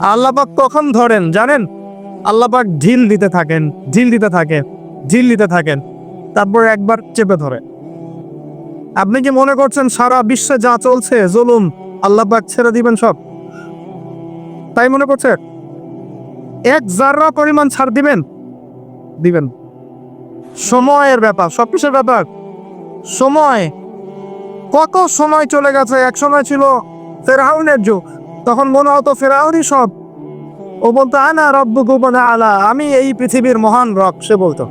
আল্লাপাক কখন ধরেন, জানেন? আল্লাপাক ঢিল দিতে থাকেন, ঢিল দিতে থাকে, ঢিল দিতে থাকেন, তারপর একবার চেপে ধরে। আপনি কি মনে করছেন সারা বিশ্বে যা চলছে, জুলুম, আল্লাপাক ছেড়ে দিবেন সব? তাই মনে করছে? এক জাররা পরিমাণ ছাড় দিবেন দিবেন। সময়ের ব্যাপার, সব কিছুর ব্যাপার। সময়, কত সময় চলে গেছে? এক সময় ছিল ফেরাউনের যুগ তখন মনে হতো ফেরাউনই সব। ও বলতো, আনা রব্বু গোপনে আলা, আমি এই পৃথিবীর মহান রক সে বলতো।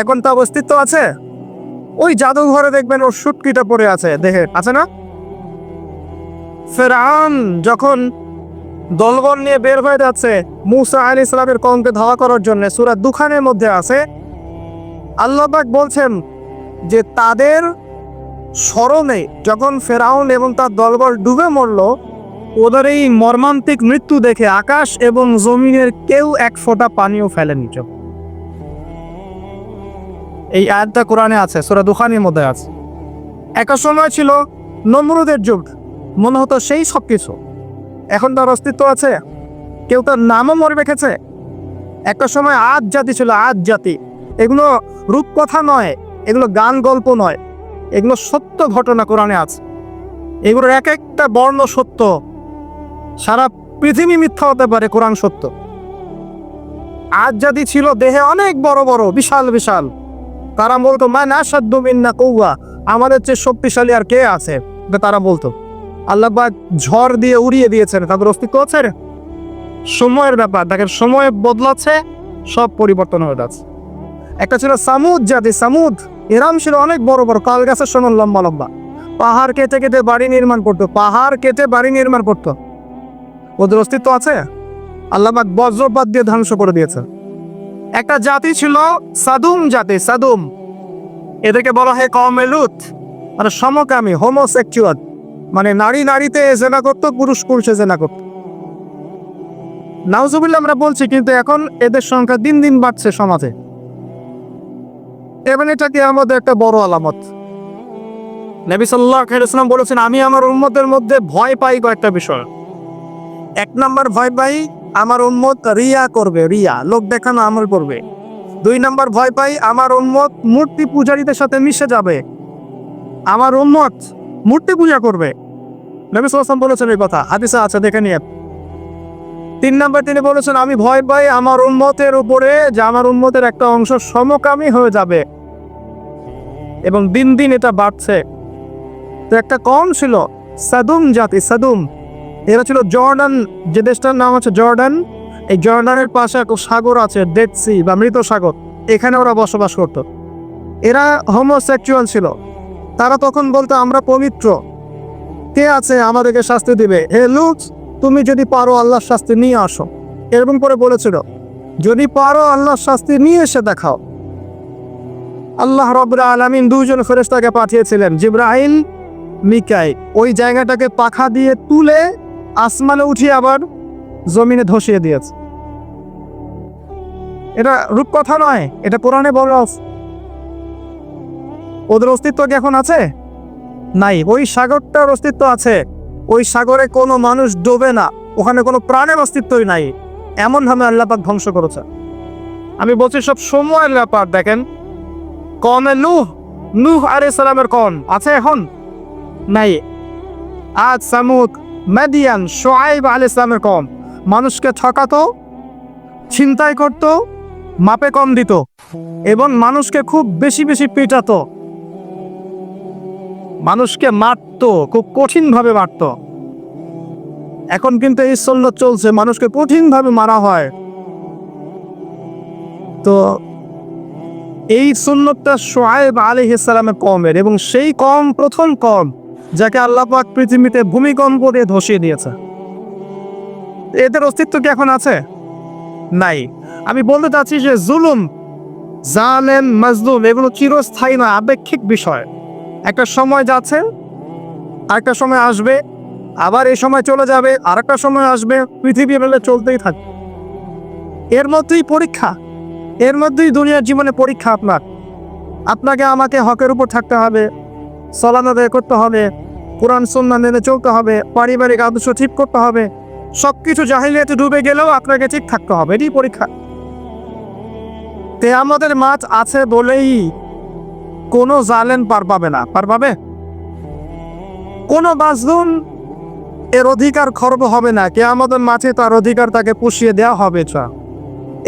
এখন তো অস্তিত্ব আছে। ওই জাদুঘরে দেখবেন ওর সুটকিটা পড়ে আছে দেখে আছে না? ফেরাউন যখন দলবল নিয়ে বের হয়ে যাচ্ছে, মুসা আলী ইসলামের কমকে ধাওয়া করার জন্য, সুরা দুখানের মধ্যে আছে আল্লাহবাক বলছেন যে তাদের স্মরণে যখন ফেরাউন এবং তার দলবল ডুবে মরল, ওদের এই মর্মান্তিক মৃত্যু দেখে আকাশ এবং জমিনের কেউ এক ফোঁটা পানিও ফেলেনি চোখ। এই আয়াতটা কোরআনে আছে, সুরা দুখানির মধ্যে আছে। একটা সময় ছিল নমরুদের যুগ, মনে হতো সেই সব কিছু এখন তার অস্তিত্ব আছে, কেউ তার নামও মরে রেখেছে। একটা সময় আজ জাতি ছিল আজ জাতি। এগুলো রূপকথা নয়, এগুলো গান গল্প নয়। এগুলো সত্য ঘটনা কোরআনে আছে। এগুলোর এক একটা বর্ণ সত্য। সারা পৃথিবী মিথ্যা হতে পারে, কোরআন সত্য। আজ জাতি ছিল দেহে অনেক বড় বড়, বিশাল বিশাল। তারা বলতো মা না সাধ্য মিন্না কৌয়া আমাদের চেয়ে শক্তিশালী আর কে আছে? তারা বলতো। আল্লাহবাক ঝড় দিয়ে উড়িয়ে দিয়েছেন। তাদের অস্তিত্ব আছে সময়ের ব্যাপার, দেখেন, সময় বদলাচ্ছে, সব পরিবর্তন হয়ে যাচ্ছে। একটা ছিল সামুদ, জাতি সামুদ। এরাম ছিল অনেক বড় বড় কাল গাছের সমান লম্বা লম্বা। পাহাড় কেটে কেটে বাড়ি নির্মাণ করতো, পাহাড় কেটে বাড়ি নির্মাণ করতো। ওদের অস্তিত্ব আছে? আল্লাহবাক বজ্রপাত দিয়ে ধ্বংস করে দিয়েছে একটা জাতি ছিল সাদুম জাতি, সাদুম। এদেরকে বলা হয় কমেলুত মানে সমকামী হোমোসেক্সুয়াল মানে নারী নারীতে জেনা করতো, পুরুষ পুরুষে জেনা করতো। নাউজুবিল্লাহ আমরা বলছি, কিন্তু এখন এদের সংখ্যা দিন দিন বাড়ছে সমাজে। এবং এটা কি আমাদের একটা বড় আলামত? নবী সাল্লাহ ইসলাম বলেছেন, আমি আমার উম্মতের মধ্যে ভয় পাই কয়েকটা বিষয়। এক নম্বর ভয় পাই আমার উম্মত রিয়া করবে, রিয়া, লোক দেখানো আমল করবে। দুই নম্বর ভয় পাই আমার উম্মত মূর্তি পূজারীদের সাথে মিশে যাবে। আমার উম্মত মূর্তি পূজা করবে। নবী সাল্লাম বলেছেন এই কথা, হাদিসে আছে, দেখে নিয়ে। তিন নম্বর তিনি বলেছেন, আমি ভয় পাই আমার উন্মতের উপরে যে আমার উন্মতের একটা অংশ সমকামী হয়ে যাবে। এবং দিন দিন এটা বাড়ছে। তো একটা কম ছিল, সাদুম জাতি, সাদুম। এরা ছিল জর্ডান, যে দেশটার নাম হচ্ছে জর্ডান। এই জর্ডানের পাশে একটা সাগর আছে ডেড সি বা মৃত সাগর। এখানে ওরা বসবাস করত। এরা হোমোসেক্সুয়াল ছিল। তারা তখন বলতো, আমরা পবিত্র। কে আছে আমাদেরকে শাস্তি দিবে? হে লুক তুমি যদি পারো আল্লাহর শাস্তি নিয়ে আসো। এরকম করে বলেছিল। যদি পারো আল্লাহর শাস্তি নিয়ে এসে দেখাও। আল্লাহ রবরা আলামিন দুজন ফেরেশতাকে পাঠিয়েছিলেন জিব্রাহিল মিকাই ওই জায়গাটাকে পাখা দিয়ে তুলে আসমানে উঠিয়ে আবার জমিনে ধসিয়ে দিয়েছে। এটা রূপকথা নয়, এটা কোরআনে বড় ওদের অস্তিত্ব কি এখন আছে? নাই, ওই সাগরটার অস্তিত্ব আছে। ওই সাগরে কোনো মানুষ ডোবে না, ওখানে কোনো প্রাণের অস্তিত্বই নাই। এমনভাবে আল্লাপাক ধ্বংস করেছে। আমি বলছি সব সময়ের ব্যাপার, দেখেন। কমে নূহ নূহ আরে সালামের কম আছে এখন? নাই। আজ সামুদ, মেদিয়ান সোয়াইব আল ইসলামের কম মানুষকে ঠকাতো, ছিনতাই করত, মাপে কম দিত, এবং মানুষকে খুব বেশি বেশি পিটাতো। মানুষকে মারতো, খুব কঠিনভাবে মারতো। এখন কিন্তু এই সল্লত চলছে, মানুষকে কঠিনভাবে মারা হয়। তো এই সুন্নতটা সোহাইব আলী ইসলামের কমের এবং সেই কম প্রথম কম যাকে আল্লাহ পাক পৃথিবীতে ভূমিকম্প দিয়ে ধসিয়ে দিয়েছে। এদের অস্তিত্ব কি এখন আছে? নাই। আমি বলতে চাচ্ছি যে জুলুম, জালেম, মাজলুম এগুলো চিরস্থায়ী নয়, আপেক্ষিক বিষয়। একটা সময় যাচ্ছে, আরেকটা সময় আসবে, আবার এই সময় চলে যাবে, আরেকটা সময় আসবে, পৃথিবী মেলে চলতেই থাকবে। এর মধ্যেই পরীক্ষা। এর মধ্যেই দুনিয়ার জীবনে পরীক্ষা আপনার। আপনাকে আমাকে হকের উপর থাকতে হবে সলান আদায় করতে হবে, কোরআন সন্না মেনে চলতে হবে, পারিবারিক আদর্শ ঠিক করতে হবে, সবকিছু জাহিলিয়াতে ডুবে গেলেও আপনাকে ঠিক থাকতে হবে এটি পরীক্ষা। তে আমাদের মাছ আছে বলেই কোনো জালেন পার পাবে না, পার পাবে? কোনো বাজলুম এর অধিকার খর্ব হবে না কে আমাদের মাঝে তার অধিকার তাকে পুষিয়ে দেওয়া হবে, চা।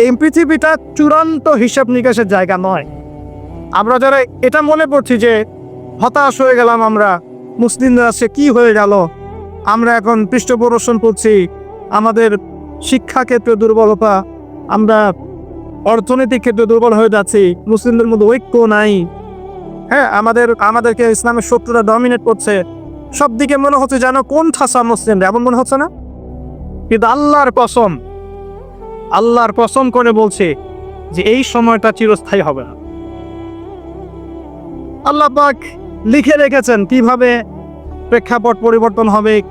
এই পৃথিবীটা চূড়ান্ত হিসাব নিকাশের জায়গা নয়। আমরা যারা এটা মনে করছি যে হতাশ হয়ে গেলাম আমরা, মুসলিমরা সে কি হয়ে গেল? আমরা এখন পৃষ্ঠপ্রদর্শন করছি, আমাদের শিক্ষা ক্ষেত্রে দুর্বলতা, আমরা অর্থনৈতিক ক্ষেত্রে দুর্বল হয়ে যাচ্ছি, মুসলিমদের মধ্যে ঐক্য নাই। হ্যাঁ আমাদের, আমাদেরকে ইসলামের শত্রুরা ডমিনেট করছে। সব দিকে মনে হচ্ছে যেন কোন ঠাসা মুসলিমরা, এমন মনে হচ্ছে না? কিন্তু আল্লাহর কসম আল্লাহর কসম করে বলছে যে এই সময়টা চিরস্থায়ী হবে না। আল্লাহ পাক লিখে রেখেছেন কীভাবে প্রেক্ষাপট পরিবর্তন হবে,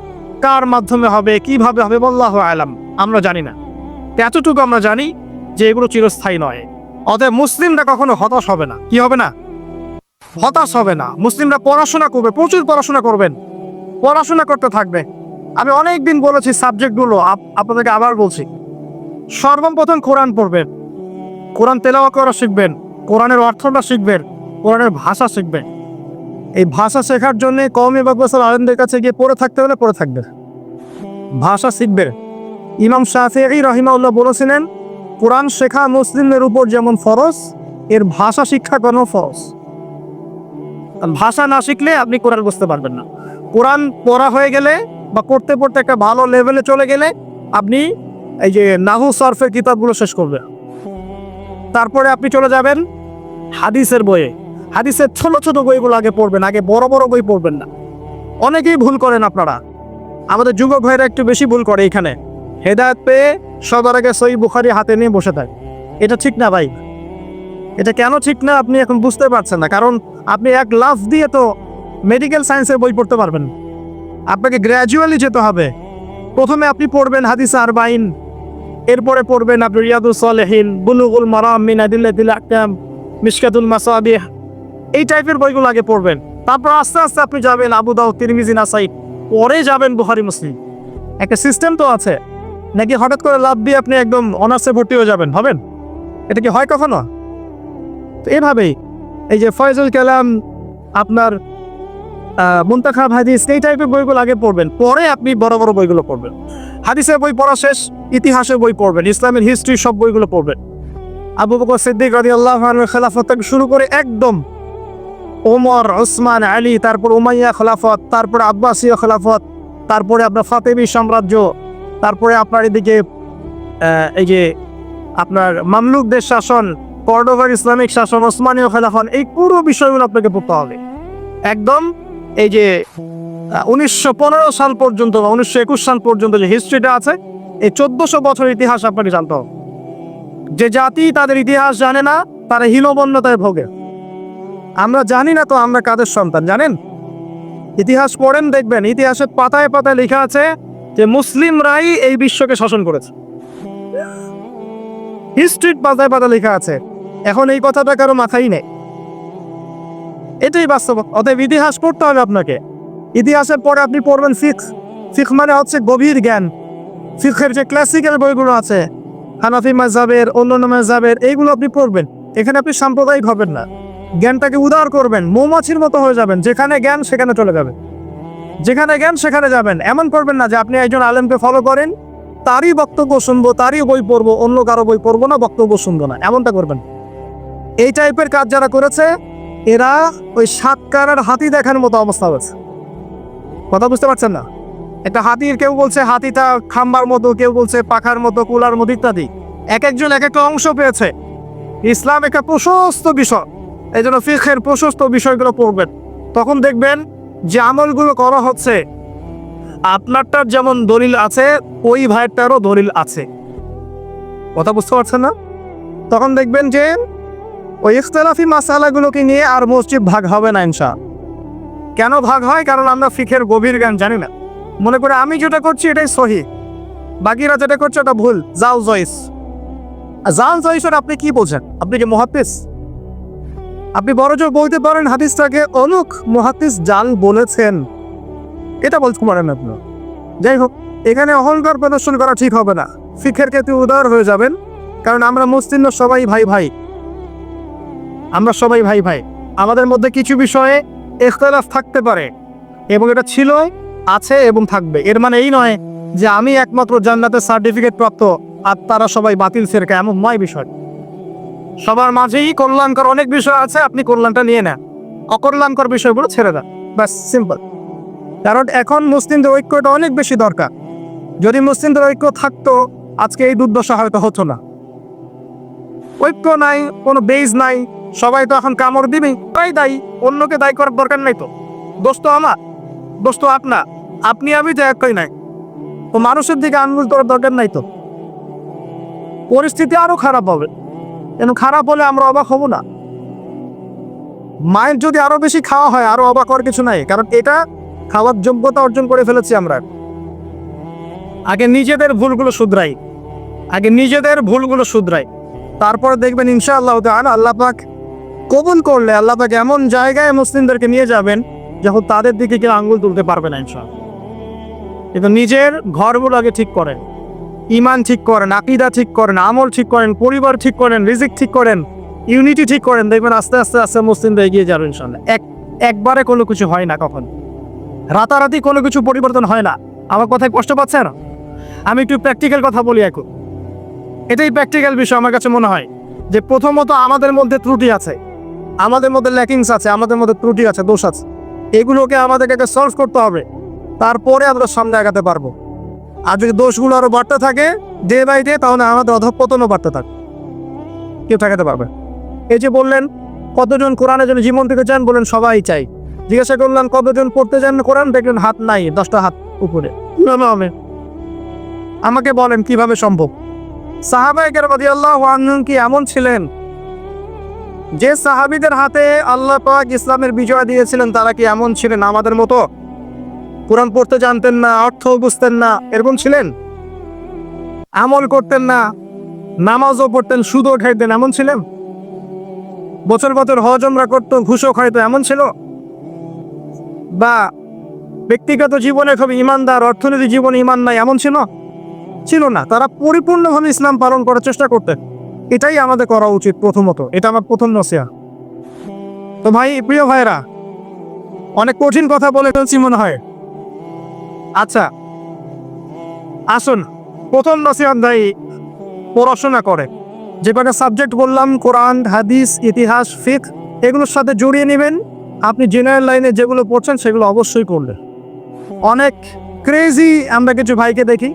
কার মাধ্যমে হবে, কীভাবে হবে, বল্লাহ আলাম। আমরা জানি না। এতটুকু আমরা জানি যে এগুলো চিরস্থায়ী নয়। অতএব মুসলিমরা কখনো হতাশ হবে না। কি হবে না? হতাশ হবে না। মুসলিমরা পড়াশোনা করবে, প্রচুর পড়াশোনা করবেন। পড়াশোনা করতে থাকবে। আমি অনেক দিন বলেছি সাবজেক্টগুলো, আপ- আপনাদেরকে আবার বলছি। সর্বপ্রথম কোরআন পড়বেন। কোরআন তেলাওয়া করা শিখবেন, কোরআনের অর্থটা শিখবেন, কোরআনের ভাষা শিখবেন। এই ভাষা শেখার জন্য কমে বাকবাসার আলেমদের কাছে গিয়ে পড়ে থাকতে হলে পড়ে থাকবে ভাষা শিখবে ইমাম শাফি রহিমাউল্লাহ বলেছিলেন, কোরআন শেখা মুসলিমদের উপর যেমন ফরজ, এর ভাষা শিক্ষা কোনো ফরজ। ভাষা না শিখলে আপনি কোরআন বুঝতে পারবেন না। কোরআন পড়া হয়ে গেলে বা পড়তে পড়তে একটা ভালো লেভেলে চলে গেলে আপনি এই যে নাহু সরফের কিতাবগুলো শেষ করবে। তারপরে আপনি চলে যাবেন হাদিসের বইয়ে। হাদিসের ছোট ছোট বইগুলো আগে পড়বেন, আগে বড় বড় বই পড়বেন না। অনেকেই ভুল করেন আপনারা। আমাদের যুবক ভাইরা একটু বেশি ভুল করে এখানে। হেদায়ত পেয়ে সবার আগে সই বুখারি হাতে নিয়ে বসে থাকে। এটা ঠিক না ভাই? এটা কেন ঠিক না আপনি এখন বুঝতে পারছেন না। কারণ আপনি এক লাফ দিয়ে তো মেডিকেল সায়েন্সের বই পড়তে পারবেন। আপনাকে গ্র্যাজুয়ালি যেতে হবে। প্রথমে আপনি পড়বেন হাদিস আরবাইন। এরপরে পড়বেন আপনি রিয়াদুল সালেহিন, বুলুগুল মারাম মিনাদিল্লাদিল আকাম মিশকাতুল মাসাবিহ। এই টাইপের বইগুলো আগে পড়বেন। তারপর আস্তে আস্তে আপনি যাবেন আবু দাউ তিরমিজি, নাসাই, পরে যাবেন বুহারি মুসলিম। একটা সিস্টেম তো আছে। নাকি হঠাৎ করে লাভ দিয়ে আপনি একদম অনার্সে ভর্তি হয়ে যাবেন হবেন এটা কি হয় কখনো? তো এভাবেই। এই যে ফয়জুল কালাম, আপনার আহ, মুন্তাখাব হাদিস এই টাইপের বইগুলো আগে পড়বেন। পরে আপনি বড় বড় বইগুলো পড়বেন। হাদিসের বই পড়া শেষ ইতিহাসের বই পড়বেন ইসলামের হিস্ট্রি সব বইগুলো পড়বেন। আবু বকর সিদ্দিক রাজি আল্লাহ খেলাফত থেকে শুরু করে একদম ওমর ওসমান আলী তারপর উমাইয়া খেলাফত তারপরে আব্বাসীয় খেলাফত তারপরে আপনার ফাতেমি সাম্রাজ্য তারপরে আপনার এদিকে এই যে আপনার মামলুকদের শাসন কর্ডোভার ইসলামিক শাসন ওসমানীয় খেলাফত এই পুরো বিষয়গুলো আপনাকে পড়তে হবে। একদম এই যে উনিশশো পনেরো সাল পর্যন্ত বা উনিশশো একুশ সাল পর্যন্ত যে হিস্ট্রিটা আছে, এই চোদ্দশো বছর ইতিহাস আপনাকে জানতে হবে। যে জাতি তাদের ইতিহাস জানে না, তারা হীনবন্যতায় ভোগে। আমরা জানি না তো আমরা কাদের সন্তান, জানেন? ইতিহাস পড়েন, দেখবেন, ইতিহাসের পাতায় পাতায় লেখা আছে যে মুসলিমরাই এই বিশ্বকে শাসন করেছে। হিস্ট্রির পাতায় পাতায় লেখা আছে। এখন এই কথাটা কারও মাথায় নেই। এটাই বাস্তব। অতএব ইতিহাস পড়তে হবে আপনাকে। ইতিহাসের পরে আপনি পড়বেন ফিক। ফিক মানে হচ্ছে গভীর জ্ঞান। ফিখের যে ক্লাসিক্যাল বইগুলো আছে, হানাফি মাজাবের অন্যান্য মাজাবের এইগুলো আপনি পড়বেন। এখানে আপনি সাম্প্রদায়িক হবেন না। জ্ঞানটাকে উদার করবেন, মৌমাছির মতো হয়ে যাবেন। যেখানে জ্ঞান, সেখানে চলে যাবেন। যেখানে জ্ঞান, সেখানে যাবেন। এমন করবেন না যে আপনি একজন আলেমকে ফলো করেন, তারই বক্তব্য শুনব, তারই বই পড়ব, অন্য কারও বই পড়ব না, বক্তব্য শুনব না। এমনটা করবেন এই টাইপের কাজ যারা করেছে এরা ওই সাতকারার হাতি দেখার মতো অবস্থা হয়েছে। কথা বুঝতে পারছেন না? একটা হাতির কেউ বলছে হাতিটা খাম্বার মতো, কেউ বলছে পাখার মতো, কুলার মতো ইত্যাদি। এক একজন এক একটা অংশ পেয়েছে। ইসলাম একটা প্রশস্ত বিষয়। এই জন্য ফিখের প্রশস্ত বিষয়গুলো পড়বেন। তখন দেখবেন যে আমলগুলো করা হচ্ছে, আপনারটার যেমন দলিল আছে, ওই ভাইয়েরটারও দলিল আছে। কথা বুঝতে পারছেন না? তখন দেখবেন যে ওই ইখতলাফি মাসালাগুলোকে নিয়ে আর মসজিদ ভাগ হবে না ইনশা। কেন ভাগ হয়? কারণ আমরা ফিখের গভীর জ্ঞান জানি না। মনে করে আমি যেটা করছি এটাই সহি। বাকিরা যেটা করছে ওটা ভুল। জাল জয়েস জাল জয়েসের আপনি কি বলছেন আপনি কি মহাত্মিস আপনি বড় জোর বলতে পারেন হাদিসটাকে অনুক মহাত্মিস জাল বলেছেন। এটা বলতে পারেন আপনি। যাই হোক, এখানে অহংকার প্রদর্শন করা ঠিক হবে না। ফিখের ক্ষেত্রে উদার হয়ে যাবেন। কারণ আমরা মুসলিম সবাই ভাই ভাই আমরা সবাই ভাই ভাই। আমাদের মধ্যে কিছু বিষয়ে এখতলাফ থাকতে পারে। এবং এটা ছিল আছে এবং থাকবে। এর মানে এই নয় যে আমি একমাত্র জান্নাতের সার্টিফিকেট প্রাপ্ত, আর তারা সবাই বাতিল সেরকা এমন নয় বিষয়। সবার মাঝেই কল্যাণকর অনেক বিষয় আছে, আপনি কল্যাণটা নিয়ে নেন। অকল্যাণকর বিষয়গুলো ছেড়ে দেন। ব্যাস সিম্পল কারণ এখন মুসলিমদের ঐক্যটা অনেক বেশি দরকার। যদি মুসলিমদের ঐক্য থাকতো, আজকে এই দুর্দশা হয়তো হতো না। ঐক্য নাই, কোনো বেজ নাই। সবাই তো এখন কামড় দিবেই। তাই দায়ী অন্যকে দায়ী করার দরকার নাই তো। দোস্ত আমার, দোস্ত আপনার আপনি আমি তো একই নাই। তো মানুষের দিকে আঙ্গুল তোলার দরকার নাই তো। পরিস্থিতি আরও খারাপ হবে। কেন খারাপ হলে আমরা অবাক হব না। মায়ের যদি আরও বেশি খাওয়া হয়, আরও অবাক হওয়ার কিছু নাই। কারণ এটা খাওয়ার যোগ্যতা অর্জন করে ফেলেছি আমরা। আগে নিজেদের ভুলগুলো শুধরাই। আগে নিজেদের ভুলগুলো শুধরাই। তারপর দেখবেন ইনশাআল্লাহ আল্লাহ পাক কবুল করলে আল্লাহ পাক এমন জায়গায় মুসলিমদেরকে নিয়ে যাবেন যখন তাদের দিকে কেউ আঙ্গুল তুলতে পারবে না, ইনশাআল্লাহ। কিন্তু নিজের ঘরগুলো আগে ঠিক করেন। ইমান ঠিক করেন, আকিদা ঠিক করেন, আমল ঠিক করেন, পরিবার ঠিক করেন, রিজিক ঠিক করেন, ইউনিটি ঠিক করেন, দেখবেন আস্তে আস্তে আস্তে মুসলিমরা এগিয়ে যাবে ইনশাল্লাহ এক, একবারে কোনো কিছু হয় না কখন। রাতারাতি কোনো কিছু পরিবর্তন হয় না। আমার কথায় কষ্ট পাচ্ছে না আমি একটু প্র্যাকটিক্যাল কথা বলি এখন। এটাই প্র্যাকটিক্যাল বিষয় আমার কাছে মনে হয় যে প্রথমত আমাদের মধ্যে ত্রুটি আছে। আমাদের মধ্যে ল্যাকিংস আছে, আমাদের মধ্যে ত্রুটি আছে, দোষ আছে। এগুলোকে আমাদেরকে সলভ করতে হবে। তারপরে আমরা সামনে আগাতে পারব। আর যদি দোষগুলো আরও বাড়তে থাকে ডে বাই ডে তাহলে আমাদের অধঃপতনও বাড়তে থাকে কেউ ঠেকাতে পারবে এই যে বললেন, কতজন কোরআনের জন্য জীবন থেকে চান বলেন, সবাই চাই। জিজ্ঞাসা করলাম, কতজন পড়তে চান কোরআন? দেখলেন হাত নাই, দশটা হাত উপরে। আমাকে বলেন, কীভাবে সম্ভব? প্রতি আল্লাহ কি এমন ছিলেন? যে সাহাবিদের হাতে আল্লাহ পাক ইসলামের বিজয় দিয়েছিলেন, তারা কি এমন ছিলেন? আমাদের মতো? কোরআন পড়তে জানতেন না অর্থ বুঝতেন না, এরকম ছিলেন? আমল করতেন না, নামাজও পড়তেন, সুদও খাইতেন, এমন ছিলেন? বছর বছর হজ আমরা করতো, ঘুষও খাইতো, এমন ছিল? বা ব্যক্তিগত জীবনে খুব ইমানদার, অর্থনীতি জীবনে ইমান নাই, এমন ছিল? ছিল না। তারা পরিপূর্ণভাবে ইসলাম পালন করার চেষ্টা করতেন। এটাই আমাদের করা উচিত প্রথমত। এটা আমার প্রথম নসিয়া তো ভাই, প্রিয় ভাইরা অনেক কঠিন কথা বলে ফেলছি মনে হয়। আচ্ছা আসুন, প্রথম নসিহত ভাই পড়াশোনা করে। যে কটা সাবজেক্ট বললাম, কোরআন, হাদিস, ইতিহাস, ফিক, এগুলোর সাথে জড়িয়ে নেবেন। আপনি জেনারেল লাইনে যেগুলো পড়ছেন, সেগুলো অবশ্যই করলেন অনেক ক্রেজি আমরা কিছু ভাইকে দেখি।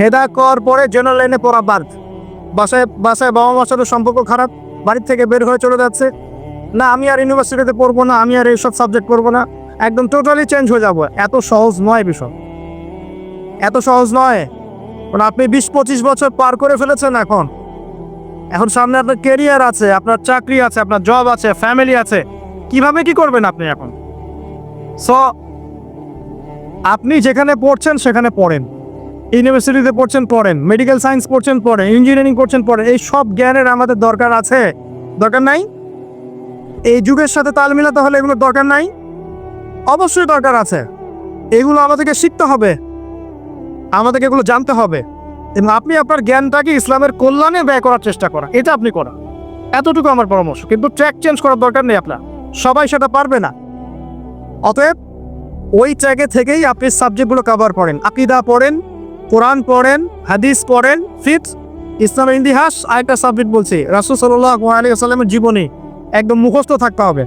হেদা কর পরে জেনারেল লাইনে পড়া বাদ। বাসায় বাসায় বাবা মার সাথে সম্পর্ক খারাপ বাড়ির থেকে বের হয়ে চলে যাচ্ছে। না, আমি আর ইউনিভার্সিটিতে পড়ব না, আমি আর এইসব সাবজেক্ট পড়ব না। একদম টোটালি চেঞ্জ হয়ে যাব। এত সহজ নয় বিষয়। এত সহজ নয়। কারণ আপনি বিশ পঁচিশ বছর পার করে ফেলেছেন এখন। এখন সামনে আপনার কেরিয়ার আছে, আপনার চাকরি আছে, আপনার জব আছে ফ্যামিলি আছে। কীভাবে কি করবেন আপনি এখন? সো আপনি যেখানে পড়ছেন, সেখানে পড়েন। ইউনিভার্সিটিতে পড়ছেন, পড়েন। মেডিকেল সায়েন্স পড়ছেন, পড়েন। ইঞ্জিনিয়ারিং করছেন, পড়েন। এই সব জ্ঞানের আমাদের দরকার আছে। দরকার নাই? এই যুগের সাথে তাল মিলাতে হলে এগুলোর দরকার নাই? অবশ্যই দরকার আছে। এগুলো আমাদেরকে শিখতে হবে। আমাদেরকে এগুলো জানতে হবে। এবং আপনি আপনার জ্ঞানটাকে ইসলামের কল্যাণে ব্যয় করার চেষ্টা করা এটা আপনি করা এতটুকু আমার পরামর্শ। কিন্তু ট্র্যাক চেঞ্জ করার দরকার নেই আপনার। সবাই সেটা পারবে না। অতএব ওই ট্র্যাকে থেকেই আপনি সাবজেক্টগুলো কভার করেন। আকিদা পড়েন। কোরআন পড়েন, হাদিস পড়েন ফিট ইসলামের ইতিহাস, আরেকটা সাবজেক্ট বলছি। রাসুল সাল্লাহ আলিয়াল্লামের জীবনী একদম মুখস্থ থাকতে হবে।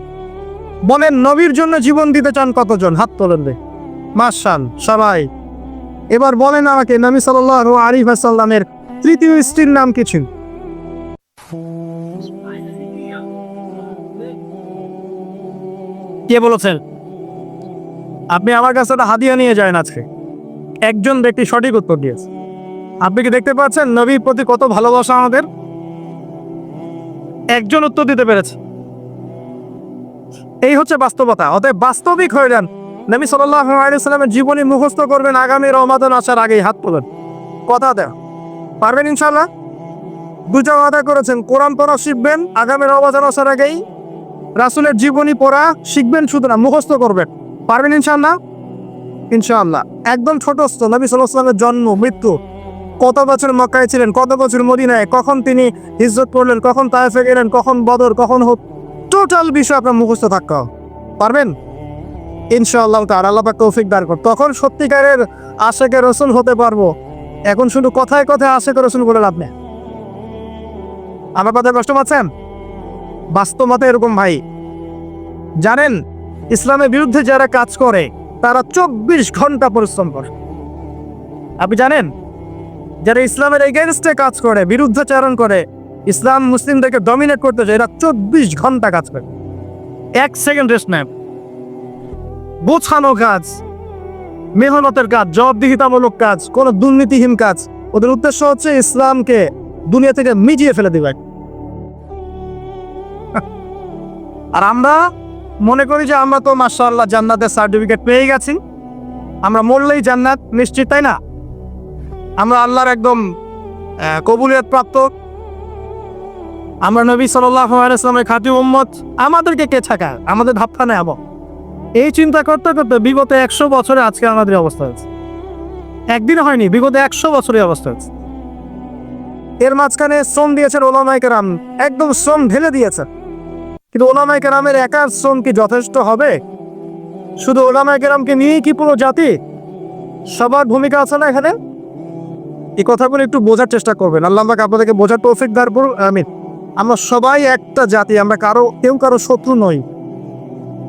বলেন, নবীর জন্য জীবন দিতে চান কতজন? হাত তোলেন দে মাসান সবাই। এবার বলেন আমাকে, নবী সাল্লাহ আরিফ আসাল্লামের তৃতীয় স্ত্রীর নাম কি ছিল? কে বলেছেন? আপনি আমার কাছে একটা হাদিয়া নিয়ে যান আজকে। একজন ব্যক্তি সঠিক উত্তর দিয়েছে। আপনি কি দেখতে পাচ্ছেন নবীর প্রতি কত ভালোবাসা আমাদের? একজন উত্তর দিতে পেরেছে। এই হচ্ছে বাস্তবতা। অতএব বাস্তবিক হয়ে যান। নবী সাল্লামের জীবনী মুখস্থ করবেন আগামী রমাদান আসার আগেই হাত তোলেন। কথা দেয় পারবেন ইনশাল্লাহ দুটো আদা করেছেন। কোরআন পড়া শিখবেন, আগামী রমাদান আসার আগেই। রাসুলের জীবনী পড়া শিখবেন শুধু না, মুখস্থ করবেন। পারবেন ইনশাল্লাহ ইনশাআল্লাহ। একদম ছোটস্থ, নবী সাল্লামের জন্ম, মৃত্যু। কত বছর মক্কায় ছিলেন, কত বছর মদিনায়, কখন তিনি হিজরত করলেন, কখন তায়েফে গেলেন, কখন বদর, কখন হোক টোটাল বিষয় আপনার মুখস্থ হবে। পারবেন? ইনশাআল্লাহ তার আল্লাহ পাক তৌফিক দান কর তখন সত্যিকারের আশেকের রসুল হতে পারব। এখন শুধু কথায় কথায় আশেকের রসুল বলে লাভ নেই। আমার কথা কষ্ট পাচ্ছেন? বাস্তবতা এরকম ভাই। জানেন, ইসলামের বিরুদ্ধে যারা কাজ করে তারা চব্বিশ ঘণ্টা পরিশ্রম করে। আপনি জানেন, যারা ইসলামের এগেনস্টে কাজ করে, বিরুদ্ধাচারণ করে, ইসলাম মুসলিমদেরকে ডমিনেট করতে চায়, এরা চব্বিশ ঘণ্টা কাজ করে। এক সেকেন্ড রেস্ট নেয় গোছানো কাজ, মেহনতের কাজ, জবাবদিহিতামূলক কাজ, কোনো দুর্নীতিহীন কাজ, ওদের উদ্দেশ্য হচ্ছে ইসলামকে দুনিয়া থেকে মিজিয়ে ফেলে দিবে আর আমরা মনে করি যে আমরা তো মার্শাল্লাহ জান্নাতের সার্টিফিকেট পেয়ে গেছি। আমরা মরলেই জান্নাত, নিশ্চিত, তাই না? আমরা আল্লাহর একদম কবুলিয়ত প্রাপ্ত আমরা নবী সাল্লামের খাঁটি উম্মত। আমাদেরকে কে ছাকা আমাদের ভাবটা নেই আবো। এই চিন্তা করতে করতে বিগত একশো বছরে আজকে আমাদের অবস্থা হয়েছে। একদিন হয়নি, বিগত একশো বছরের অবস্থা হয়েছে। এর মাঝখানে শ্রম দিয়েছেন ওলামাই কেরাম। একদম শ্রম ঢেলে দিয়েছে কিন্তু ওলামাই কেরামের একার শ্রম কি যথেষ্ট হবে? শুধু ওলামায় কেরামকে নিয়েই কি পুরো জাতি? সবার ভূমিকা আছে না এখানে? এই কথাগুলো একটু বোঝার চেষ্টা করবেন। আল্লাহ পাক আপনাদেরকে বোঝার তৌফিক দার আমি আমরা সবাই একটা জাতি, আমরা কারও, কেউ কারও শত্রু নই।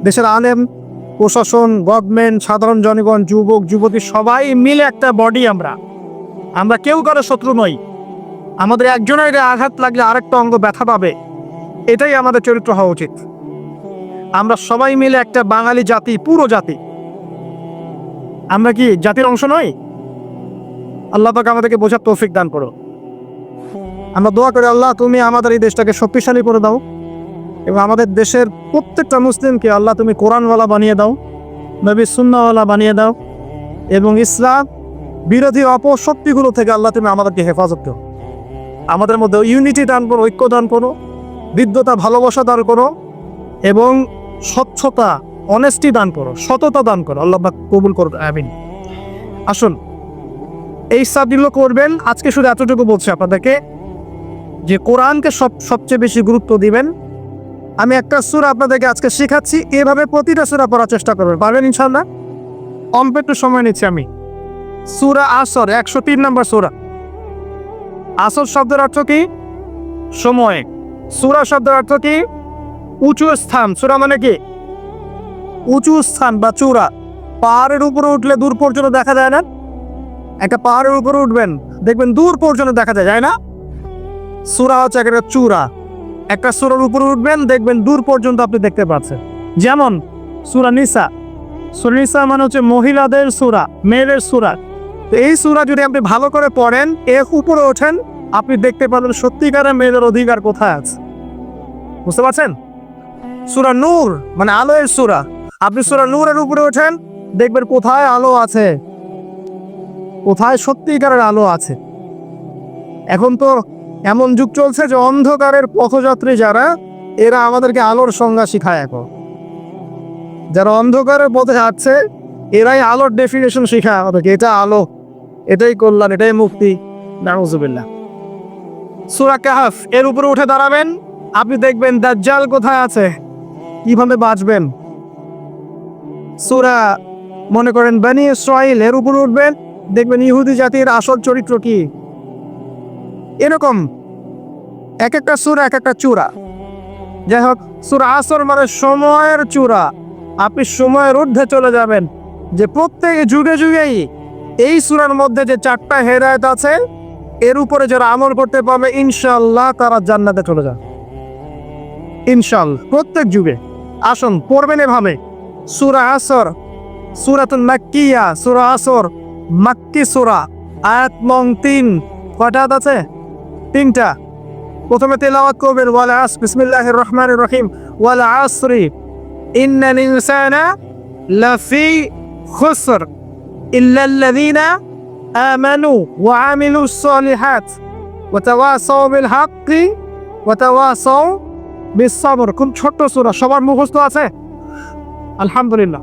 দেশের আলেম, প্রশাসন গভর্নমেন্ট সাধারণ জনগণ, যুবক, যুবতী, সবাই মিলে একটা বডি আমরা। আমরা কেউ কারও শত্রু নই। আমাদের একজনের আঘাত লাগলে আরেকটা অঙ্গ ব্যথা পাবে। এটাই আমাদের চরিত্র হওয়া উচিত। আমরা সবাই মিলে একটা বাঙালি জাতি, পুরো জাতি। আমরা কি জাতির অংশ নই? আল্লাহ পাক আমাদেরকে বোঝার তৌফিক দান করো। আমরা দোয়া করি, আল্লাহ, তুমি আমাদের এই দেশটাকে শক্তিশালী করে দাও এবং আমাদের দেশের প্রত্যেকটা মুসলিমকে, আল্লাহ, তুমি কোরআনওয়ালা বানিয়ে দাও, নবী সুন্নাওয়ালা বানিয়ে দাও এবং ইসলাম বিরোধী অপশক্তিগুলো থেকে আল্লাহ তুমি আমাদেরকে হেফাজত করো। আমাদের মধ্যে ইউনিটি দান করো, ঐক্য দান করো। বিদ্যতা, ভালোবাসা দান করো এবং স্বচ্ছতা অনেস্টি দান করো, সততা দান করো। আল্লাহ কবুল করো আমিন। আসুন, এই সাবগুলো করবেন। আজকে শুধু এতটুকু বলছি আপনাদেরকে যে কোরআনকে সব, সবচেয়ে বেশি গুরুত্ব দিবেন। আমি একটা সুর আপনাদেরকে আজকে শেখাচ্ছি। এভাবে প্রতিটা সুরা পড়ার চেষ্টা করবেন। পারবেন ইনশাল্লাহ অল্প একটু সময় নিচ্ছি আমি। সুরা আসর, একশো তিন নম্বর সুরা। আসর শব্দের অর্থ কি? সময়। সুরা শব্দের অর্থ কি? উঁচু স্থান। সুরা মানে কি? উঁচু স্থান বা চূড়া। পাহাড়ের উপরে উঠলে দূর পর্যন্ত দেখা যায় না? একটা পাহাড়ের উপরে উঠবেন, দেখবেন দূর পর্যন্ত দেখা যায় যায় না? সুরা হচ্ছে একটা চূড়া। একটা সুরার উপরে উঠবেন, দেখবেন দূর পর্যন্ত আপনি দেখতে পাচ্ছেন। যেমন সুরা নিসা। সুরা নিসা মানে হচ্ছে মহিলাদের সুরা, মেয়েদের সুরা। তো এই সুরা যদি আপনি ভালো করে পড়েন, এর উপরে ওঠেন আপনি দেখতে পাবেন সত্যিকারের মেয়েদের অধিকার কোথায় আছে। বুঝতে পারছেন? সুরা নূর মানে আলোয়ের সুরা। আপনি সুরা নূরের উপরে ওঠেন, দেখবেন কোথায় আলো আছে। কোথায় সত্যিকারের আলো আছে। এখন তো এমন যুগ চলছে যে অন্ধকারের পথযাত্রী যারা, এরা আমাদেরকে আলোর সংজ্ঞা শিখায় এখন। যারা অন্ধকারের পথে যাচ্ছে, এরাই আলোর ডেফিনেশন শিখায় আমাদেরকে। এটা আলো, এটাই কল্যাণ, এটাই মুক্তি। নাউজুবিল্লাহ। সুরা কাহাফ, এর উপরে উঠে দাঁড়াবেন। আপনি দেখবেন দাজ্জাল কোথায় আছে? কীভাবে বাঁচবেন? সুরা, মনে করেন বানি ইসরাইল এর উপরে উঠবেন। দেখবেন ইহুদি জাতির আসল চরিত্র কি? এরকম। এক একটা সুরা, এক একটা চূড়া। যাই হোক, সুরা আসর মানে সময়ের চূড়া। আপনি সময়ের ঊর্ধ্বে চলে যাবেন। যে প্রত্যেক যুগে যুগেই এই সুরার মধ্যে যে চারটা হেদায়ত আছে এর উপরে যারা আমল করতে পারবে ইনশাল্লাহ তারা জান্নাতে চলে যাবে। ইনশাল্লাহ প্রত্যেক যুগে। আসুন, পড়বেন এভাবে। সুরা আসর সুরাতুল মাক্কিয়া, সুরা আসর, মাক্কি সুরা, আয়াত মং তিন। হাত আছে? তিনটা। প্রথমে তেলাওয়াত করবেন, ওয়ালা আস, বিসমিল্লাহির রহমানির রহিম, ওয়ালা আসরি, ইন্নাল ইনসানা লাফি খুসর ইল্লা তাওয়াসাউ বিল হাক্কি ওয়া তাওয়াসাউ বিস সাবর খুব ছোট্ট সূরা? সবার মুখস্থ আছে? আলহামদুলিল্লাহ।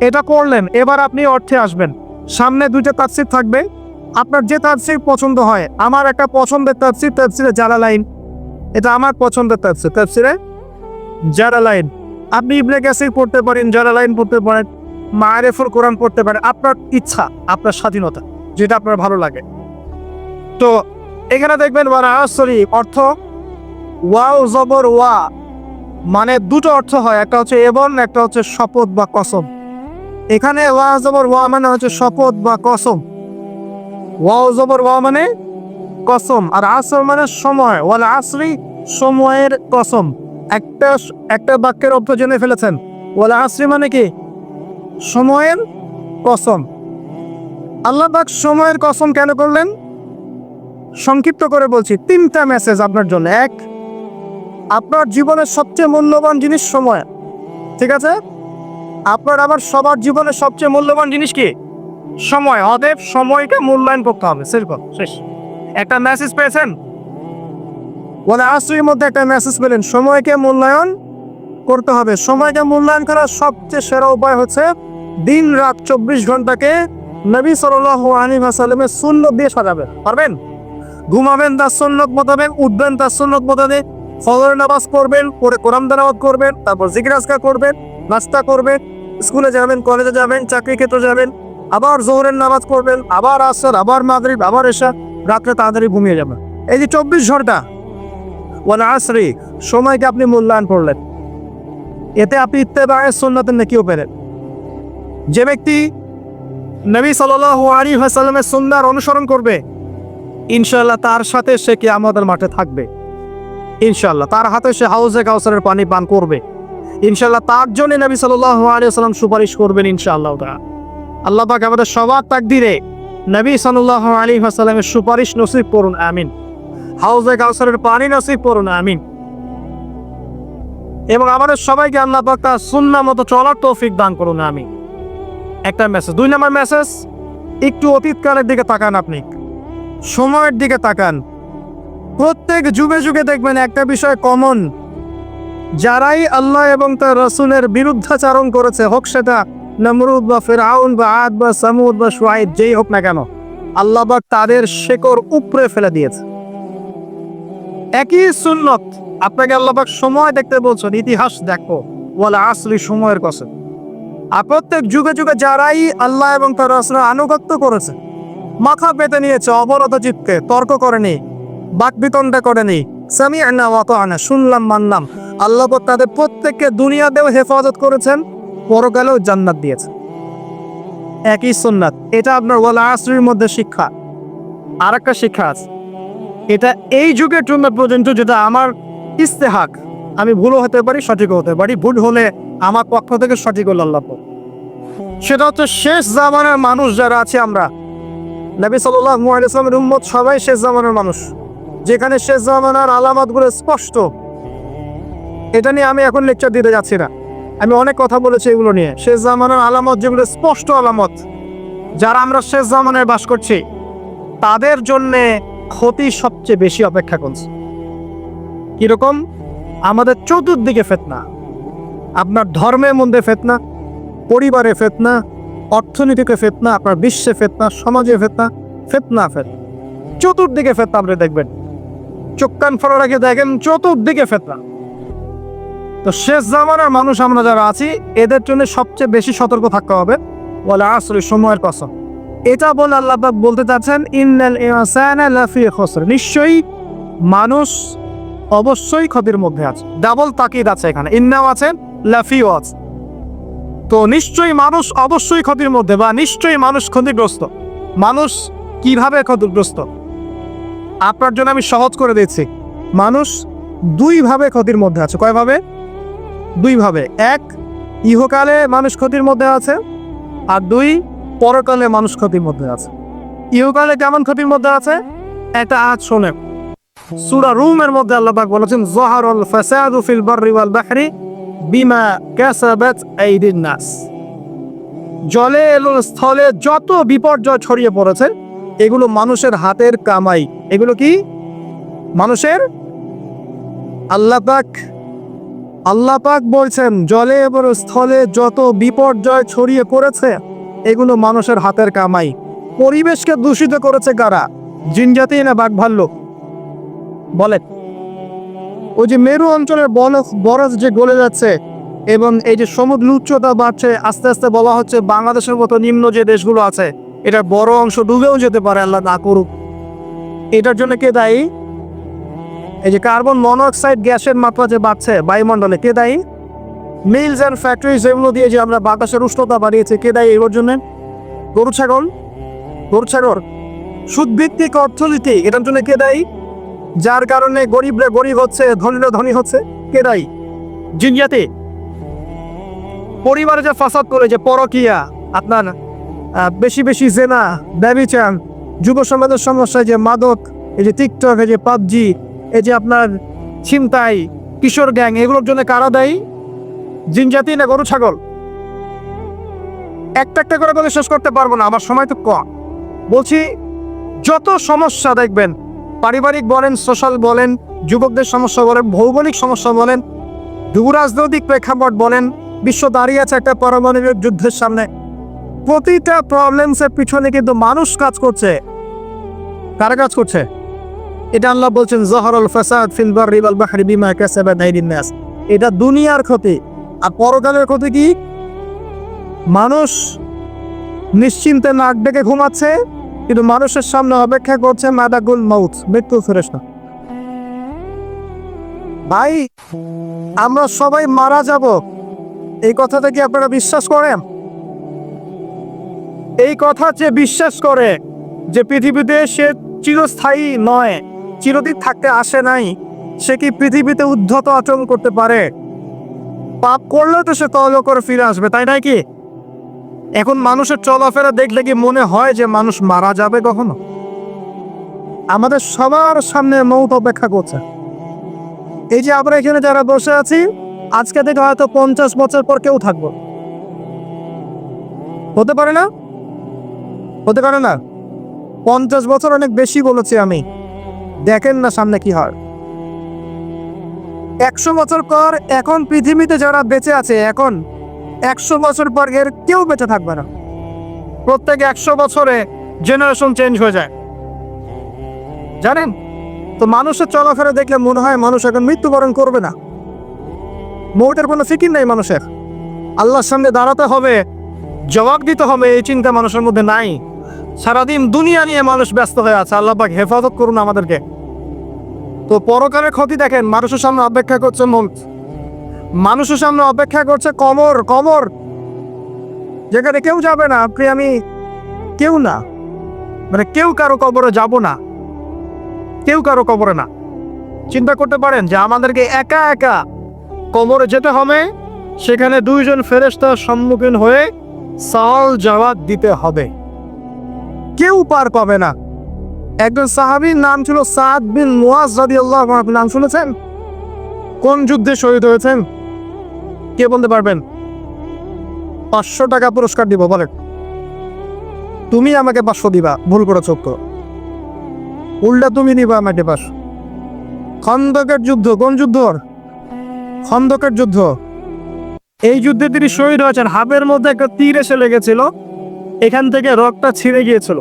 এটা করলেন, এবার আপনি অর্থে আসবেন। সামনে দুইটা তাফসির থাকবে। আপনার যে তাফসির পছন্দ হয়, আমার একটা পছন্দের তাফসির, তাফসিরে জালালাইন এটা আমার পছন্দের তাফসির। তাফসিরে জালালাইন আপনি ইবনে কাসির পড়তে পারেন জালালাইন পড়তে পারেন মায়েরফুল কোরআন পড়তে পারেন। আপনার ইচ্ছা, আপনার স্বাধীনতা। যেটা আপনার ভালো লাগে। তো এখানে দেখবেন সরি, অর্থ ওয়াও জবর ওয়া মানে দুটো অর্থ হয়, একটা হচ্ছে এবং একটা হচ্ছে শপথ বা কসম। এখানে ওয়া জবর ওয়া মানে হচ্ছে শপথ বা কসম। ওয়াও জবর ওয়া মানে কসম, আর আসর মানে সময়, ওয়াল আসরি সময়ের কসম। একটা একটা বাক্যের অর্থ জেনে ফেলেছেন। ওয়াল আসরি মানে কি? সময়ের কসম। আল্লাহ পাক সময়ের কসম কেন করলেন? সংক্ষিপ্ত করে বলছি, তিনটা মেসেজ আপনার জন্য। এক, আপনার জীবনের সবচেয়ে মূল্যবান জিনিস সময়। ঠিক আছে? আপনার আবার সবার জীবনের সবচেয়ে মূল্যবান জিনিস কি? সময়। অদেব সময়কে মূল্যায়ন করতে হবে। সেরকম শেষ। একটা মেসেজ পেয়েছেন? বলে আসরির মধ্যে একটা মেসেজ পেলেন। সময়কে মূল্যায়ন করতে হবে। সময়কে মূল্যায়ন করার সবচেয়ে সেরা উপায় হচ্ছে দিন রাত চব্বিশ ঘন্টাকে নবী হাসালামের শূন্য দিয়ে সাজাবেন পারবেন? ঘুমাবেন তার সন্ন্যত মোতাবেক, উঠবেন তার সন্ন্যত মোতাবেক ফজর নামাজ পড়বেন পরে কোরআন দানাওয়াত করবেন, তারপর জিজ্ঞাসা করবেন, নাস্তা করবেন, স্কুলে যাবেন, কলেজে যাবেন, চাকরি ক্ষেত্রে যাবেন, আবার জোহরের নামাজ পড়বেন, আবার আসর, আবার মাগরিব, আবার এসা রাত্রে তাড়াতাড়ি ঘুমিয়ে যাবেন। এই যে চব্বিশ ঘণ্টা, ওয়াল আসরি, সময়কে আপনি মূল্যায়ন করলেন। এতে আপনি ইত্তেবায়ের সুন্নাতের নেকিও পেলেন। যে ব্যক্তি নবী সাল্লাল্লাহু আলী হাসাল্লামের সুন্নার অনুসরণ করবে। ইনশাল্লাহ তার সাথে সে কি আমাদের মাঠে থাকবে। ইনশাল্লাহ তার হাতে সে হাউজে কাউসারের পানি পান করবে। ইনশাল্লাহ তার জন্য নবী সাল্লাল্লাহু আলাইহি সাল্লাম সুপারিশ করবেন ইনশাআল্লাহ তাআলা। আল্লাহ পাক আমাদের সবার তাকদিরে নবী সাল্লাল্লাহু আলাইহি ওয়াসাল্লামের সুপারিশ নসিব করুন, আমিন। হাউজে কাউসারের পানি নসিব করুন, আমিন। এবং আমাদের সবাইকে আল্লাহ পাক তার সুন্নাহ মতো চলার তৌফিক দান করুন, আমিন। একটা মেসেজ দুই নম্বর মেসেজ একটু অতীতকালের দিকে তাকান আপনি। সময়ের দিকে তাকান। প্রত্যেক যুগে যুগে দেখবেন একটা বিষয় কমন যারাই আল্লাহ এবং তার রসুলের বিরুদ্ধাচারণ করেছে, হোক সেটা নমরুদ বা ফেরাউন বা আদ বা সামুদ বা সোয়াইদ, যেই হোক না কেন আল্লাহবাক তাদের শেকড় উপরে ফেলে দিয়েছে। একই সুন্নত। আপনাকে আল্লাহবাক সময় দেখতে বলছেন, ইতিহাস দেখো। বলে আসলি সময়ের আর প্রত্যেক যুগে যুগে যারাই আল্লাহ এবং তার রসুলের আনুগত্য করেছে, মাথা পেতে নিয়েছে অবরত চিত্তে তর্ক করেনি, বাকবিতণ্ডা করেনি সামি আনা অত আনা শুনলাম, মানলাম। আল্লাহ তাদের প্রত্যেককে দুনিয়াতেও হেফাজত করেছেন, পরকালেও জান্নাত দিয়েছে একই সুন্নাত, এটা আপনার ওয়ালা আসরির মধ্যে শিক্ষা। আর একটা শিক্ষা আছে, এটা এই যুগের জন্য পর্যন্ত যেটা আমার ইস্তেহাক, আমি ভুলও হতে পারি, সঠিকও হতে পারি, ভুল হলে আমার পক্ষ থেকে সঠিক হল আল্লাহ সেটা হচ্ছে শেষ জামানার মানুষ যারা আছে আমরা। নবী ওয়াসাল্লামের উম্মত সবাই শেষ জামানার মানুষ। যেখানে শেষ জামানার আলামতগুলো স্পষ্ট। এটা নিয়ে আমি এখন লেকচার দিতে যাচ্ছি না। আমি অনেক কথা বলেছি এগুলো নিয়ে। শেষ জামানার আলামত যেগুলো স্পষ্ট আলামত, যারা আমরা শেষ জামানায় বাস করছি, তাদের জন্যে ক্ষতি সবচেয়ে বেশি অপেক্ষা করছে। কীরকম? আমাদের চতুর্দিকে ফেতনা। আপনার ধর্মের মধ্যে ফেতনা, পরিবারে ফেতনা, অর্থনীতিতে ফেতনা, আপনার বিশ্বে ফেতনা, সমাজে ফেতনা ফেতনা ফেতনা চতুর্দিকে ফেতনা আপনি দেখবেন। চোখ কান ফলো রেখে দেখেন, চতুর্দিকে ফেতনা। তো শেষ জামানার মানুষ আমরা যারা আছি, এদের জন্য সবচেয়ে বেশি সতর্ক থাকতে হবে। বলে আসলে সময়ের কসম। এটা বলে আল্লাহ বলতে চাচ্ছেন, ইন্নাল লাফি নিশ্চয়ই মানুষ অবশ্যই ক্ষতির মধ্যে আছে। ডাবল তাকিদ আছে এখানে। ইন্নাও আছেন লাফিও আছে তো নিশ্চয়ই মানুষ অবশ্যই ক্ষতির মধ্যে বা নিশ্চয়ই মানুষ ক্ষতিগ্রস্ত। মানুষ কীভাবে ক্ষতিগ্রস্ত? আপনার জন্য আমি সহজ করে দিচ্ছি। মানুষ দুইভাবে ক্ষতির মধ্যে আছে। কয়ভাবে? দুইভাবে। এক, ইহকালে মানুষ ক্ষতির মধ্যে আছে। আর দুই, পরকালে মানুষ ক্ষতির মধ্যে আছে। ইহকালে কেমন ক্ষতির মধ্যে আছে? এটা আজ শোনেন। সুরা রুমের মধ্যে আল্লাহ বলেছেন, জহারুল ফাসাদু ফিল বাররি ওয়াল বাহরি বিমা কাসাবাত আইদিন নাস। জলে এবং স্থলে যত বিপর্যয় ছড়িয়ে পড়েছে, এগুলো মানুষের হাতের কামাই। এগুলো কি? মানুষের? আল্লাহ পাক আল্লাহ পাক বলছেন, জলে এবং স্থলে যত বিপর্যয় ছড়িয়ে পড়েছে, এগুলো মানুষের হাতের কামাই। পরিবেশকে দূষিত করেছে কারা? জিনজাতি না বাঘ ভাল্লুক? বলেন। ওই যে মেরু অঞ্চলের বরফ বরফ যে গলে যাচ্ছে এবং এই যে সমুদ্র উচ্চতা বাড়ছে, আস্তে আস্তে বলা হচ্ছে বাংলাদেশের মতো নিম্ন যে দেশগুলো আছে এটা বড় অংশ ডুবেও যেতে পারে, আল্লাহ না করুক। এটার জন্য কে দায়ী? এই যে কার্বন মনোঅক্সাইড গ্যাসের মাত্রা যে বাড়ছে বায়ুমণ্ডলে, কে দায়ী? মিলস অ্যান্ড ফ্যাক্টরিজ যেগুলো দিয়ে যে আমরা বাতাসের উষ্ণতা বাড়িয়েছি, কে দায়ী এর জন্য? গরু, ছাগল? গরু, ছাগল। সুদভিত্তিক অর্থনীতি, এটার জন্য কে দায়ী? যার কারণে গরিবরা গরিব হচ্ছে, ধনীরা ধনী হচ্ছে। কে দায়ী? জিনজাতি পরিবারে যে ফাসাদ করে, যে পরকিয়া, আপনার বেশি বেশি জেনা ব্যবিচার যুব সমাজের সমস্যা যে মাদক, এই যে টিকটক, এই যে পাবজি, এই যে আপনার ছিনতাই, কিশোর গ্যাং, এগুলোর জন্য কারা দেয়? জিনজাতি না গরু, ছাগল? একটা একটা করে বলে শেষ করতে পারব না, আমার সময় তো কম। বলছি, যত সমস্যা দেখবেন পারিবারিক বলেন সোশ্যাল বলেন, যুবকদের সমস্যা বলেন, ভৌগোলিক সমস্যা বলেন ভূরাজনৈতিক প্রেক্ষাপট বলেন, বিশ্ব দাঁড়িয়ে আছে একটা পারমাণবিক যুদ্ধের সামনে। প্রতিটা প্রবলেমসের পিছনে কিন্তু মানুষ কাজ করছে। কারা কাজ করছে? এটা আল্লাহ বলছেন, জহরুল ফাসাদ ফিল বাররি ওয়াল বাহরি বিমা কাসাবাত আইদিন নাস। এটা দুনিয়ার ক্ষতি। আর পরকালের ক্ষতি কি? মানুষ নিশ্চিন্তে নাক ডেকে ঘুমাচ্ছে কিন্তু মানুষের সামনে অপেক্ষা করছে মাদাগুল মাউথ মৃত্যু ফেরেশতা। ভাই, আমরা সবাই মারা যাব। এই কথাটা কি আপনারা বিশ্বাস করেন? এই কথা যে বিশ্বাস করে যে পৃথিবীতে সে চিরস্থায়ী নয়, চিরদিন থাকতে আসে নাই, সে কি পৃথিবীতে উদ্ধত আচরণ করতে পারে? পাপ করলেও তো সে তল করে ফিরে আসবে, তাই নাই কি? এখন মানুষের চলাফেরা দেখলে কি মনে হয় যে মানুষ মারা যাবে কখনো? আমাদের সবার সামনে মৌত অপেক্ষা করছে। এই যে আমরা এখানে যারা বসে আছি, আজকে থেকে হয়তো পঞ্চাশ বছর পর কেউ থাকব। হতে পারে না? হতে পারে না। পঞ্চাশ বছর অনেক বেশি বলেছি আমি। দেখেন না সামনে কি হয়। একশো বছর পর এখন পৃথিবীতে যারা বেঁচে আছে, এখন একশো বছর পর এর কেউ বেঁচে থাকবে না। প্রত্যেক একশো বছরে জেনারেশন চেঞ্জ হয়ে যায়। জানেন? তো মানুষের চলাফেরা দেখলে মনে হয় মানুষ এখন মৃত্যুবরণ করবে না। মৌটের কোনো ফিকির নেই মানুষের। আল্লাহর সামনে দাঁড়াতে হবে, জবাব দিতে হবে, এই চিন্তা মানুষের মধ্যে নাই। সারাদিন দুনিয়া নিয়ে মানুষ ব্যস্ত হয়ে আছে, আল্লাহ পাক হেফাজত করুন আমাদেরকে। তো পরকারের ক্ষতি দেখেন, মানুষের সামনে অপেক্ষা করছে মন মানুষের সামনে অপেক্ষা করছে কমর কমর যেখানে কেউ যাবে না আপনি আমি কেউ না। মানে কেউ কারও কবরে যাব না। কেউ কারও কবরে না। চিন্তা করতে পারেন যে আমাদেরকে একা একা কবরে যেতে হবে। সেখানে দুইজন ফেরেস্তার সম্মুখীন হয়ে সওয়াল জবাব দিতে হবে। কেউ পার পাবে না। একজন সাহাবীর নাম ছিল সাদ বিন মুয়াজ আনহু। আপনি নাম শুনেছেন? কোন যুদ্ধে শহীদ হয়েছেন? কে বলতে পারবেন? পাঁচশো টাকা পুরস্কার দিব, বলেন। তুমি আমাকে পাঁচশো দিবা, ভুল করে চোখ উল্টা তুমি নিবা আমাকে পাঁচশো খন্দকের যুদ্ধ, কোন যুদ্ধ? খন্দকের যুদ্ধ। এই যুদ্ধে তিনি শহীদ হয়েছেন। হাবের মধ্যে একটা তীর এসে লেগেছিল। এখান থেকে রক্তটা ছিঁড়ে গিয়েছিল।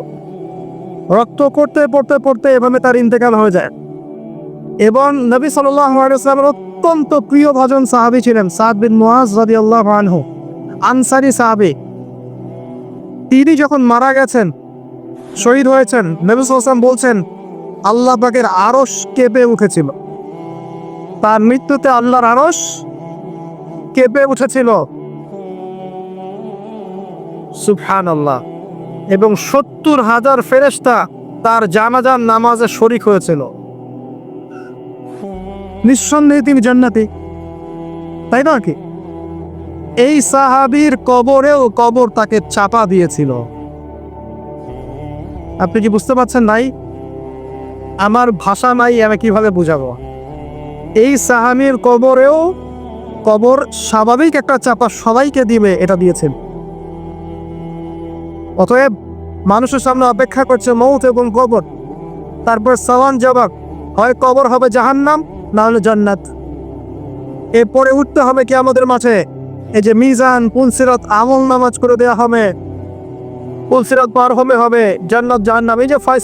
রক্ত করতে, পড়তে পড়তে এভাবে তার ইন্তেকাল হয়ে যায়। এবং নবী সাল্লামের অত্যন্ত প্রিয় ভজন সাহাবি ছিলেন সাদ বিন মুয়াজ রাদিয়াল্লাহু আনহু। আনসারি সাহাবি, তিনি যখন মারা গেছেন, শহীদ হয়েছেন, নবী সাল্লাম বলছেন, আল্লাহ পাকের আরশ কেঁপে উঠেছিল। তার মৃত্যুতে আল্লাহর আরশ কেঁপে উঠেছিল। সুবহান আল্লাহ এবং সত্তর হাজার ফেরেস্তা তার জানাজার নামাজে শরিক হয়েছিল। নিঃসন্দেহে তিনি জান্নাতি। তাই না কি? এই সাহাবীর কবরেও কবর তাকে চাপা দিয়েছিল। আপনি কি বুঝতে পারছেন নাই? আমার ভাষা নাই, আমি কীভাবে বুঝাবো? এই সাহাবীর কবরেও কবর স্বাভাবিক একটা চাপা সবাইকে দিবে, এটা দিয়েছেন। অতএব মানুষের সামনে অপেক্ষা করছে মৌত এবং কবর। তারপর সওয়ান জবাব, হয় কবর হবে জাহান্নাম না হলে জান্নাত। এরপরে উঠতে হবে কি আমাদের মাঝে এই যে মিজান, পুলসিরত আমল নামাজ করে দেওয়া হবে। পুলসিরাত পার হবে হবে, জান্নাত জাহান্নাম। এই যে ফাইস